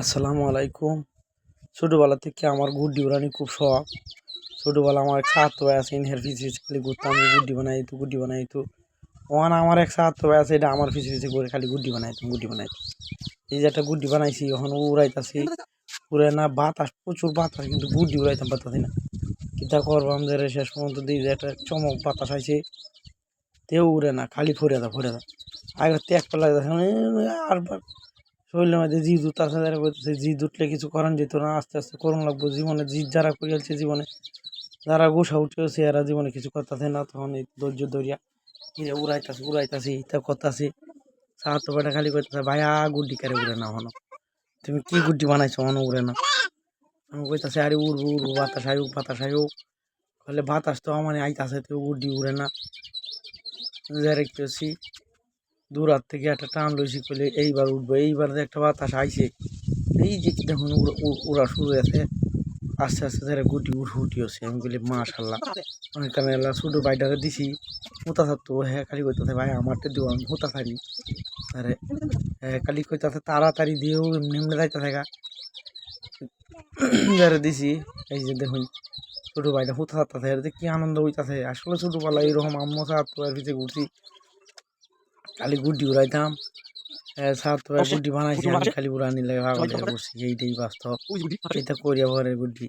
আসসালামু আলাইকুম। ছোটোবেলা থেকে আমার গুড্ডি উড়ানি খুব শখ। ছোটোবেলা আমার এক সাত ভাই আছে, ইনহের ফিসি খালি ঘুরতাম যে গুড্ডি বানাই তো গুড্ডি বানাই তো ওখান আমার এক সাত ভাই আছে, এটা আমার ফিসি করে খালি গুড্ডি বানাইতাম গুড্ডি বানাইতাম এই যে একটা গুড্ডি বানাইছি ওখানে উড়াইতাছি। উড়ে না, বাতাস, প্রচুর বাতাস, কিন্তু গুড্ডি উড়াইতাম, পারতাছি না। কিতা করবাম যে রে, শেষ পর্যন্ত দিই যে একটা চমক বাতাস আইছে। তেও উড়ে না, খালি ফরে দা ফরে দা। আগে ত্যাগ পেলা আর শরীরের মধ্যে জিদ উঠ আছে যারা করতেছে, জিদ উঠলে কিছু করান যেত না, আস্তে আস্তে করুন লাগবো। জীবনে জিদ যারা করে করিয়াছে জীবনে, যারা গোসা উঠেছে এরা জীবনে কিছু করতেছে না। তখন এই ধৈর্য ধরিয়া যে উড়াইতাছে, উড়াইতাছি তা করতাছি। সাহায্য বেটা খালি করতেছে ভাইয়া গুড্ডি কারে উড়ে না হনো তুমি কি গুড্ডি বানাইছো হনো উড়ে না? আমি কইতাছি, আরে উড়বো উড়বো, বাতাস আয়ুক বাতাস আয়ুক। বলে বাতাস তো আমার আইতাছে, তো গুড্ডি উড়ে না। যারা কেছি দূর হাত থেকে একটা টান লইছি করলে এইবার উঠবো। এইবার যে একটা বাতাস আইছে, এই যে দেখুন ওরা শুরু আছে আস্তে আস্তে ধরে গুটি উঠে, উঠি হচ্ছে। আমি বলি মাশাল্লাহ অনেক কারণে ছোটো বাইটারে দিছি হুতা থাকতো হ্যাঁ খালি কইতে ভাই, আমারটা দিও, আমি হুতা থাকি আরে হ্যাঁ খালি কইতে তাড়াতাড়ি দিয়েও এমনি যাইতে থাকা। যারা দিছি, এই যে দেখুন, ছোটো ভাইটা হুতা থাকতে থাকে কি আনন্দ হইতাছে। আসলে ছোটোবেলা এইরকম আম্মু আর পিছিয়ে ঘুরছি খালি গুড্ডি উড়াইতাম। সাত গুড্ডি বানাইছি আমি খালি উড়ানি লাগে ভাগ করছি এইটাই বাস্তব। এটা করিয়া পরে গুড্ডি।